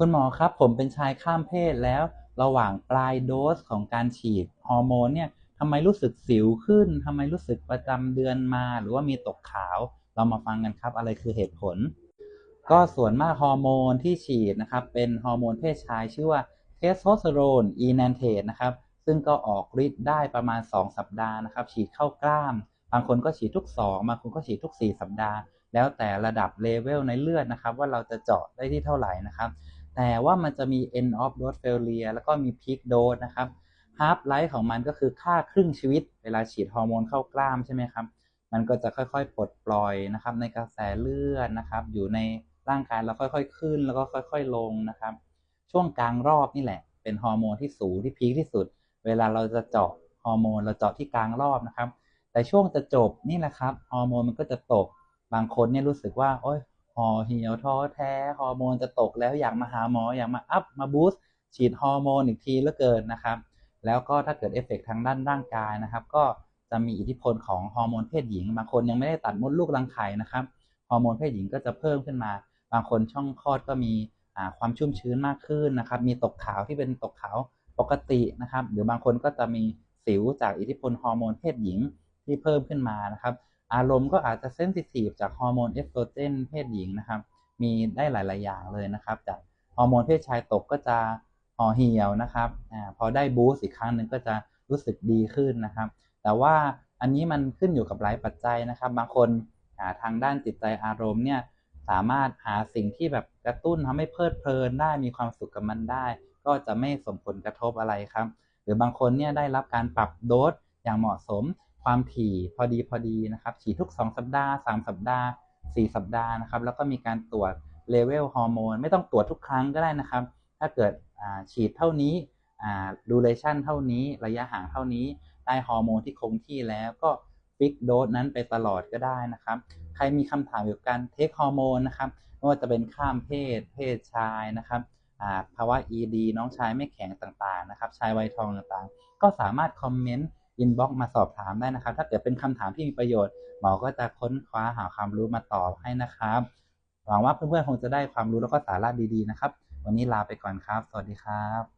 คุณหมอครับผมเป็นชายข้ามเพศแล้ว ระหว่างปลายโดสของการฉีดฮอร์โมนเนี่ยทำไมรู้สึกสิวขึ้นทำไมรู้สึกประจำเดือนมา หรือว่ามีตกขาว เรามาฟังกันครับ อะไรคือเหตุผล ก็ส่วนมากฮอร์โมนที่ฉีดนะครับ เป็นฮอร์โมนเพศชายชื่อว่าเทสโทสเตอโรนอีแนนเทสนะครับ ซึ่งก็ออกฤทธิ์ได้ประมาณ 2 สัปดาห์นะครับ ฉีดเข้ากล้าม บางคนก็ฉีดทุก 2 บางคนก็ฉีดทุก 4 สัปดาห์ แล้วแต่ระดับเลเวลในเลือดนะครับ ว่าเราจะเจาะได้ที่เท่าไหร่นะครับ แต่ว่ามันจะมี end of dose failure แล้วก็มี peak dose นะครับ half life ของมันก็คือค่าครึ่งชีวิต เวลาฉีดฮอร์โมนเข้ากล้ามใช่ไหมครับ มันก็จะค่อยๆ ปลดปล่อยนะครับ ในกระแสเลือดนะครับ อยู่ในร่างกายเราค่อยๆ ขึ้นแล้วก็ค่อย ๆ ลงนะครับ ช่วงกลางรอบนี่แหละ เป็นฮอร์โมนที่สูงที่พีคที่สุด เวลาเราจะเจาะฮอร์โมนเราเจาะที่กลางรอบนะครับ แต่ช่วงจะจบนี่แหละครับ ฮอร์โมนมันก็จะตก บางคนเนี่ยรู้สึกว่า โอ้ย ห่อเหี่ยวท้อแท้ฮอร์โมนจะตกแล้วอยากมาหาหมออยากมาอัพมาบูสต์ฉีดฮอร์โมนอีกทีแล้วเกินนะครับ แล้วก็ถ้าเกิดเอฟเฟกทางด้านร่างกายนะครับ ก็จะมีอิทธิพลของฮอร์โมนเพศหญิงบางคนยังไม่ได้ตัดมดลูกรังไข่นะครับฮอร์โมนเพศหญิงก็จะเพิ่มขึ้นมา บางคนช่องคลอดก็มีความชุ่มชื้นมากขึ้นนะครับ มีตกขาวที่เป็นตกขาวปกตินะครับ หรือบางคนก็จะมีสิวจากอิทธิพลฮอร์โมนเพศหญิงที่เพิ่มขึ้นมานะครับ อารมณ์ก็อาจจะเซนซิทีฟจากฮอร์โมนเอสโตรเจนเพศหญิงนะครับ มีได้หลาย ๆ อย่างเลยนะครับ จากฮอร์โมนเพศชายตกก็จะห่อเหี่ยวนะครับอพอได้บูสต์อีกครั้งหนึ่งก็จะรู้สึกดีขึ้นนะครับ แต่ว่าอันนี้มันขึ้นอยู่กับหลายปัจจัยนะครับ บางคนทางด้านจิตใจอารมณ์เนี่ยสามารถหาสิ่งที่แบบกระตุ้นทำให้เพลิดเพลินได้มีความสุขกับมันได้ ก็จะไม่ส่งผลกระทบอะไรครับ หรือบางคนเนี่ยได้รับการปรับโดสอย่างเหมาะสม ความถี่พอดีพอดีนะครับ ฉีดทุก 2 สัปดาห์ 3 สัปดาห์ 4 สัปดาห์นะครับ แล้วก็มีการตรวจเลเวลฮอร์โมนไม่ต้องตรวจทุกครั้งก็ได้นะครับ ถ้าเกิดฉีดเท่านี้ดูเลชันเท่านี้ระยะห่างเท่านี้ได้ฮอร์โมนที่คงที่แล้วก็ฟิกโดสนั้นไปตลอดก็ได้นะครับ ใครมีคำถามเกี่ยวกับการเทคฮอร์โมนนะครับไม่ว่าจะเป็นข้ามเพศ เพศชายนะครับภาวะ ED น้องชายไม่แข็งต่างๆนะครับ ชายวัยทองต่างๆ ก็สามารถคอมเมนต์ อินบ็อกมาสอบถามได้นะครับ ถ้าเกิดเป็นคำถามที่มีประโยชน์หมอก็จะค้นคว้าหาความรู้มาตอบให้นะครับหวังว่าเพื่อนๆคงจะได้ความรู้แล้วก็สาระดีๆนะครับ วันนี้ลาไปก่อนครับ สวัสดีครับ